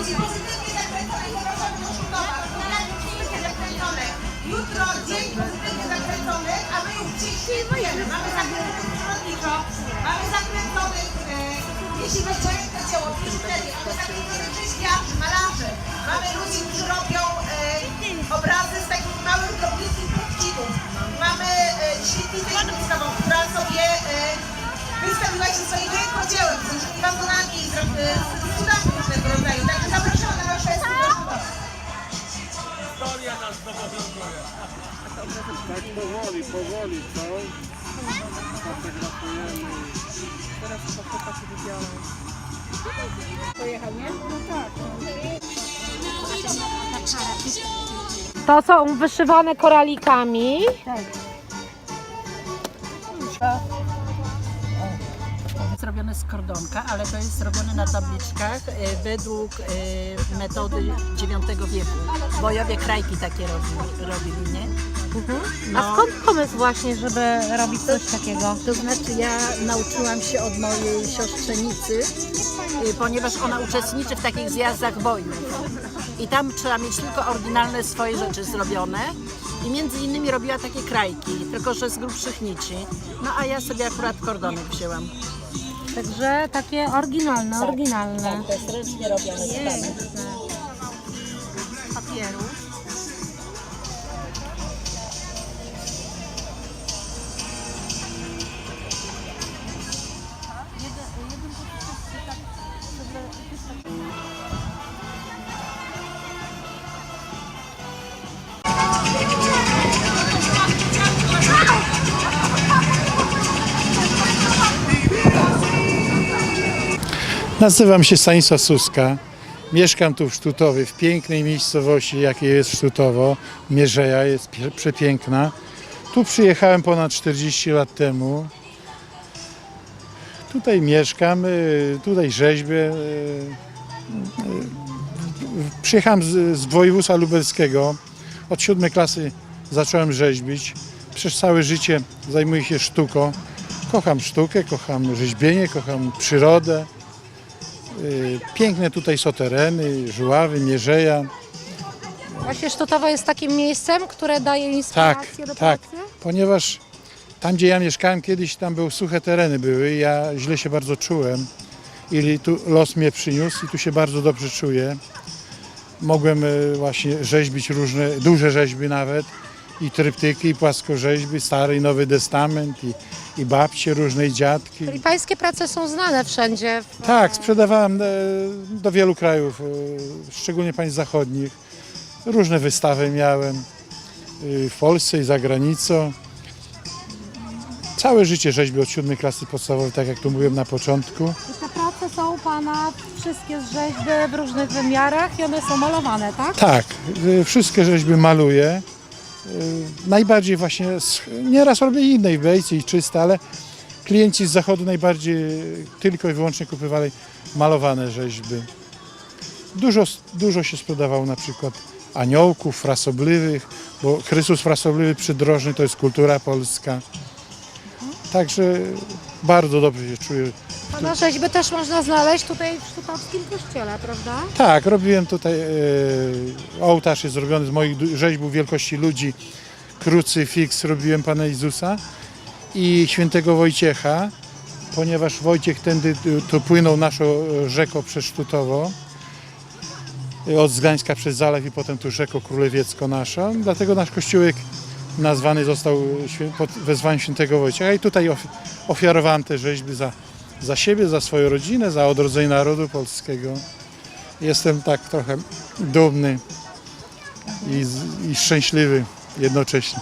pozytywnie. Jutro dzień pozytywnie zakręcony, a my już dziś świętujemy. Mamy zakręconych przyrodniczo, mamy zakręconych, jeśli weźmiemy to dzieło, biżuterię, mamy zakręconych rzeźbiarzy, malarzy, mamy ludzi, którzy robią obrazy z takich małych, drobnickich punkcików. Mamy e, świetlicę ślubową, która sobie e, się swoim rękodziełem, z wazonami, z, z. Także zapraszamy Tak powoli, powoli, co? Fotografujemy. To są wyszywane koralikami. Zrobione z kordonka, ale to jest zrobione na tabliczkach e, według e, metody IX wieku. Bojowie krajki takie robili, robili nie? A No. skąd pomysł właśnie, żeby robić coś takiego? To znaczy ja nauczyłam się od mojej siostrzenicy, y, ponieważ ona uczestniczy w takich zjazdach bojów. I tam trzeba mieć tylko oryginalne swoje rzeczy zrobione. I między innymi robiła takie krajki, tylko że z grubszych nici. No a ja sobie akurat kordonek wzięłam. Także takie oryginalne, oryginalne. Tak, to jest ręcznie robione. Piękne. papieru. Nazywam się Stanisław Suska. Mieszkam tu w Sztutowie, w pięknej miejscowości, jakie jest Sztutowo. Mierzeja jest przepiękna. Tu przyjechałem ponad 40 lat temu. Tutaj mieszkam, y, tutaj rzeźbię. y, y, Przyjechałem z, z województwa lubelskiego. Od siódmej klasy zacząłem rzeźbić. Przez całe życie zajmuję się sztuką. Kocham sztukę, kocham rzeźbienie, kocham przyrodę. Y, Piękne tutaj są tereny, żuławy, mierzeja. Właśnie Sztutowo jest takim miejscem, które daje Tak, inspirację do tak, pracy? ponieważ tam gdzie ja mieszkałem kiedyś, tam były suche tereny były i ja źle się bardzo czułem. I tu los mnie przyniósł i tu się bardzo dobrze czuję. Mogłem y, właśnie rzeźbić różne, duże rzeźby nawet i tryptyki, i płaskorzeźby, Stary i Nowy Testament i, i babcie różne i dziadki. Czyli pańskie prace są znane wszędzie. W... Tak, sprzedawałem e, do wielu krajów, e, szczególnie państw zachodnich. Różne wystawy miałem e, w Polsce i za granicą. Całe życie rzeźbię od siódmej klasy podstawowej, tak jak tu mówiłem na początku. I te prace są Pana wszystkie z rzeźby w różnych wymiarach i one są malowane, tak? Tak, e, wszystkie rzeźby maluję. E, Najbardziej właśnie, nieraz robię innej bejcy i czyste, ale klienci z zachodu najbardziej tylko i wyłącznie kupowali malowane rzeźby. Dużo, dużo się sprzedawało na przykład aniołków frasobliwych, bo Chrystus frasobliwy przydrożny to jest kultura polska. Także bardzo dobrze się czuję. Pana rzeźby też można znaleźć tutaj w Sztutowskim kościele, prawda? Tak, robiłem tutaj, e, ołtarz jest zrobiony z moich du- rzeźbów wielkości ludzi, krucyfiks robiłem Pana Jezusa i świętego Wojciecha, ponieważ Wojciech tędy tu- tu płynął naszą e, rzeką przez Sztutowo, od Zgańska przez Zalew i potem tu rzeką Królewiecko nasza, dlatego nasz kościółek nazwany został pod wezwaniem świętego Wojciecha i tutaj ofi- ofiarowałem te rzeźby za, za siebie, za swoją rodzinę, za odrodzenie narodu polskiego. Jestem tak trochę dumny i, i szczęśliwy jednocześnie.